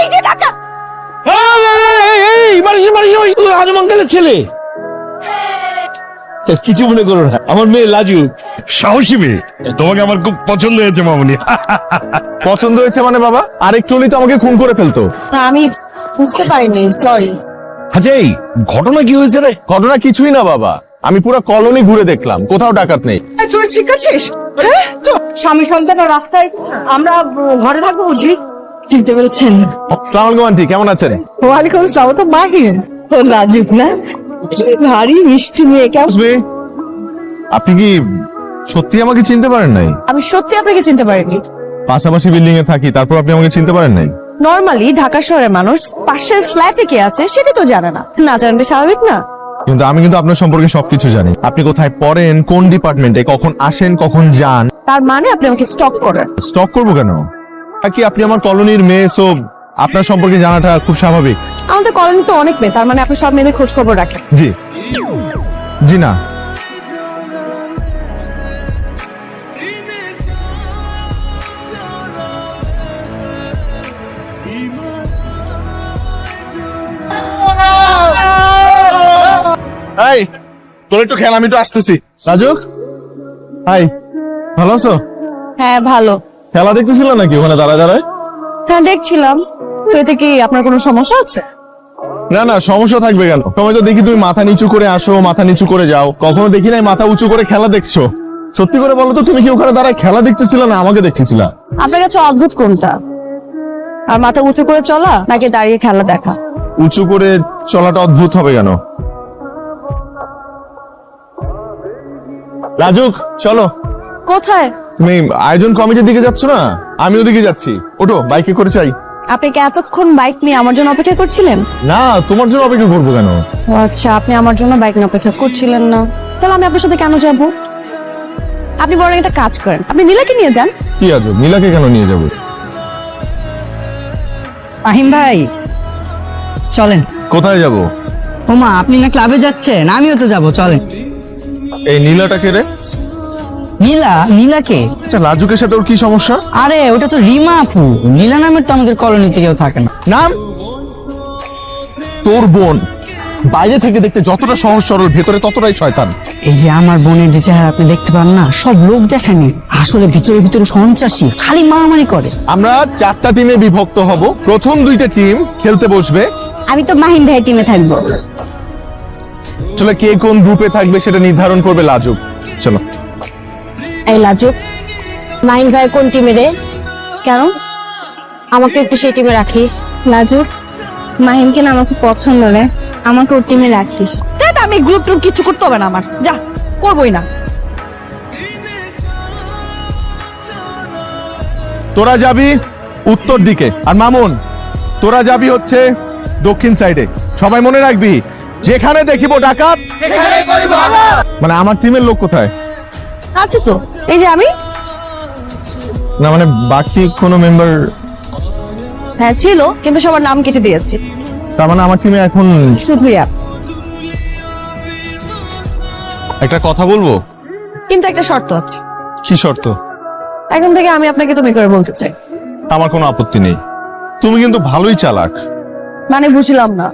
এই যে টাকা এই, আঙ্কেলের ছেলে। কিছু মনে করো না। আমার মেয়ে লাজু। সাহসী মেয়ে। তোমাকে আমার খুব পছন্দ হয়েছে মামনি। পছন্দ হয়েছে মানে বাবা? হলেই তো আমাকে খুন করে ফেলতো। না, আমি বুঝতে পারিনি সরি আচ্ছা এই ঘটনা কি হয়েছে রে? ঘটনা কিছুই না বাবা। আমি পুরো কলোনি ঘুরে দেখলাম। কোথাও ডাকাত নেই। তুই ঠিক আছিস? হ্যাঁ? স্বামী সন্তান রাস্তায় আমরা ঘরে থাকব বুঝি চিনতে পেরেছেন? সালাম আলাইকুম আন্টি কেমন আছেন? ওয়ালাইকুম আসসালাম তো মাহির। ও লাজুক না? ভারী মিষ্টি মেয়ে কেমন? আপনি কি সত্যি আমাকে চিনতে পারেন নাই? আমি সত্যি আপনাকে চিনতে পারিনি। পাশাপাশি বিল্ডিং এ থাকি তারপর আপনি আমাকে চিনতে পারেন নাই? নর্মালি ঢাকা শহরের মানুষ পাশের ফ্ল্যাটে কে আছে সেটা তো জানে না। না জানলে স্বাভাবিক না? কিন্তু আমি কিন্তু আপনার সম্পর্কে সবকিছু জানি। আপনি কোথায় পড়েন কোন ডিপার্টমেন্টে কখন আসেন কখন যান? তার মানে আপনি আমাকে স্টক করেন। স্টক করব কেন? কি আপনি আমার কলোনির মেয়ে সো আপনার সম্পর্কে জানাটা খুব স্বাভাবিক। আমাদের কলোনি তো অনেক মেয়ে তার মানে আপনি সব মেয়েদের খোঁজ খবর রাখেন। জি। জি না। তোর একটু খেলা আমি তো আসতেছি। রাজুক? হাই। ভালো আছো? হ্যাঁ ভালো। খেলা দেখতেছিল নাকি ওখানে দাঁড়ায় দাঁড়ায়? হ্যাঁ দেখছিলাম। তো এতে কি আপনার কোনো সমস্যা আছে? না না সমস্যা থাকবে কেন? সময় তো দেখি তুমি মাথা নিচু করে আসো মাথা নিচু করে যাও। কখনো দেখি নাই মাথা উঁচু করে খেলা দেখছ? সত্যি করে বলো তো তুমি কি ওখানে দাঁড়ায় খেলা দেখতেছিলে না আমাকে দেখতেছিলা? আপনার কাছে অদ্ভুত কোনটা? আর মাথা উঁচু করে চলা নাকি দাঁড়িয়ে খেলা দেখা? উঁচু করে চলাটা অদ্ভুত হবে কেন? রাজুক চলো। কোথায়? তুমি আয়োজন কমিটির দিকে যাচ্ছ না? আমি ওদিকে যাচ্ছি। ওঠো বাইকে করে চাই। আপনি কি এতক্ষণ বাইক নিয়ে আমার জন্য অপেক্ষা করছিলেন? না তোমার জন্য অপেক্ষা করব কেন? ও আচ্ছা আপনি আমার জন্য বাইক নিয়ে অপেক্ষা করছিলেন না। তাহলে আমি আপনার সাথে কেন যাব? আপনি বরং একটা কাজ করেন। আপনি নীলাকে নিয়ে যান। কি আজব নীলাকে কেন নিয়ে যাব? আহিম ভাই চলেন। কোথায় যাব? ওমা আপনি না ক্লাবে যাচ্ছেন? আমিও তো যাব চলেন। এই নীলাটাকে রে? নীলা? নীলাকে আচ্ছা লাজুকের সাথে ওর কি সমস্যা? আরে ওটা তো রিমা আপু। নীলা নামের তো আমাদের কলোনিতে কেউ থাকে না। নাম? তোর বোন। বাইরে থেকে দেখতে যতটা সহজ সরল ভেতরে ততটাই শয়তান। এই যে আমার বোনের যে চেহারা আপনি দেখতে পান না সব লোক দেখেনি আসলে ভিতরে ভিতরে সন্ত্রাসী খালি মারামারি করে। আমরা চারটা টিমে বিভক্ত হব। প্রথম দুইটা টিম খেলতে বসবে। আমি তো মাহিন ভাই টিমে থাকব। আসলে কে কোন গ্রুপে থাকবে সেটা নির্ধারণ করবে লাজুক। চলো। এই লাজুক। মাহিন ভাই কোন টিমে রে? কেন? আমাকে একটু সেই টিমে রাখিস। লাজুক মাহিনকে না আমাকে পছন্দ রে। আমাকে ওর টিমে রাখিস। দেখ আমি গ্রুপ টুপ কিছু করতে হবে না আমার। যা করবোই না। তোরা যাবি উত্তর দিকে। আর মামুন তোরা যাবি হচ্ছে দক্ষিণ সাইডে সবাই মনে রাখবি যেখানে দেখিব ডাকাত মানে আমার টিমের লোক কোথায়? আছে তো? এই যে আমি? না মানে বাকি কোনো মেম্বার হ্যাঁ ছিল কিন্তু সবার নাম কেটে দিয়েছি। তার মানে আমার টিমে এখন শুধুই আপ একটা কথা বলব? কিন্তু একটা শর্ত আছে। কি শর্ত? এখন থেকে আমি আপনাকে তুমি করে বলতে চাই। আমার কোনো আপত্তি নেই। তুমি কিন্তু ভালোই চালাক। মানে বুঝলাম না।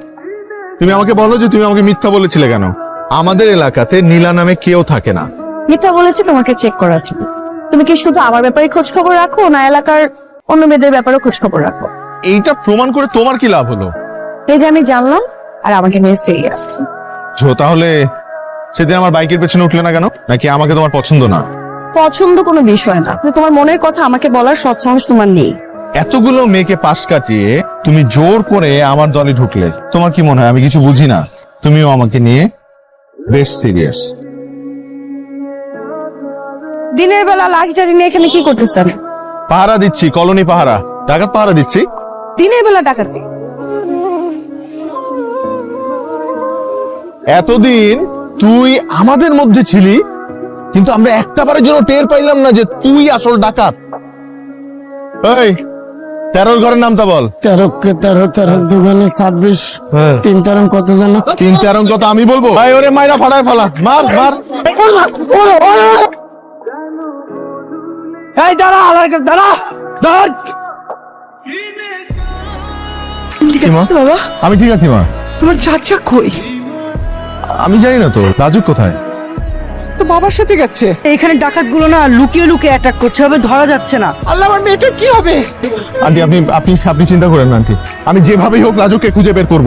তুমি আমাকে বলো যে তুমি আমাকে মিথ্যা বলেছিলে কেন? আমাদের এলাকাতে নীলা নামে কেউ থাকে না। মিথ্যা বলেছে তোমাকে চেক করার জন্য। তুমি কি শুধু আমার ব্যাপারে খোঁজ খবর রাখো না এলাকার অন্য মেয়েদের ব্যাপারেও খোঁজ খবর রাখো? এইটা প্রমাণ করে তোমার কি লাভ হলো? এই যে আমি জানলাম আর আমাকে নিয়ে সিরিয়াস জো তাহলে সেদিন আমার বাইকের পেছনে উঠলে না কেন? নাকি আমাকে তোমার পছন্দ না? পছন্দ কোনো বিষয় না কিন্তু তোমার মনের কথা আমাকে বলার সৎসাহস তোমার নেই। এতগুলো মেয়েকে পাশ কাটিয়ে তুমি জোর করে আমার দলে ঢুকলে তোমার কি মনে হয়? আমি কিছু বুঝি না। তুমিও আমাকে নিয়ে বেশ সিরিয়াস দিনের বেলা লাঠি টাঠি নিয়ে এখানে কি করতেছেন পাহারা দিচ্ছি কলোনি পাহারা ডাকাত পাহারা দিচ্ছি দিনের বেলা ডাকাতি এতদিন তুই আমাদের মধ্যে ছিলি কিন্তু আমরা একটা বারের জন্য টের পাইলাম না যে তুই আসল ডাকাত এই তেরোর ঘরের নামটা বল তেরো কে তেরো তেরো দুগুণে ছাব্বিশ তিন তেরো কত জানো তিন তেরো কথা আমি বলব ভাই ওরে মাইরা ফাড়ায় ফালা মার মার এই দাঁড়া আলাদা দাঁড়া দাঁড় ঠিক মা? আছে বাবা। আমি ঠিক আছি মা। তোমার চাচা কই? আমি জানি না তো রাজুক কোথায়? তো বাবার সাথে গেছে। এখানে ডাকাতগুলো না লুকিয়ে লুকিয়ে অ্যাটাক করছে হবে ধরা যাচ্ছে না। আল্লাহ আমার মেয়েটার কি হবে? আন্টি আপনি আপনি আপনি চিন্তা করেন না আন্টি। আমি যেভাবেই হোক লাজুককে খুঁজে বের করব।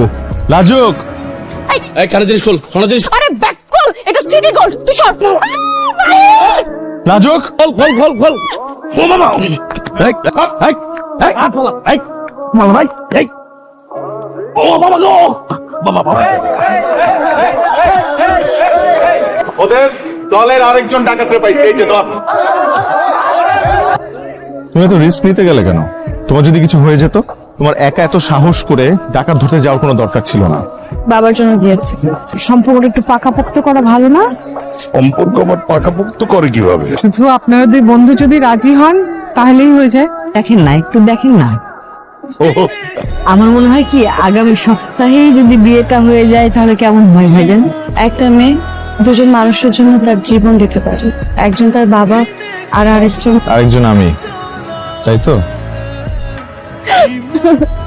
লাজুক এই কানে জিনিস খোল সোনা জিনিস আরে ব্যাক কল এটা সিটি গোল্ড তুই সর লাজুক খোল খোল খোল খোল ও মামা এই এই এই এই মামা ভাই এই। ও বাবা গো! বাবা বাবা। ওদের দলের আরেকজন ডাকাতরে পাইছে এই যে দল। তুমি তো রিস্ক নিতে গেলে কেন? তোমার যদি কিছু হয়ে যেত তোমার একা এত সাহস করে ডাকাত ধরতে যাওয়ার কোনো দরকার ছিল না। বাবার জন্য গিয়েছে সম্পর্কটা একটু পাকাপোক্ত করা ভালো না? সম্পর্ক আবার পাকাপোক্ত করে কীভাবে? শুধু আপনারা দুই বন্ধু যদি রাজি হন তাহলেই হয়ে যায়। দেখেন না একটু দেখেন না। আমার মনে হয় কি আগামী সপ্তাহেই যদি বিয়েটা হয়ে যায় তাহলে কেমন হয় ভাইজান? একটা মেয়ে দুজন মানুষের জন্য তার জীবন দিতে পারে। একজন তার বাবা আর আরেকজন আরেকজন আমি। তাই তো?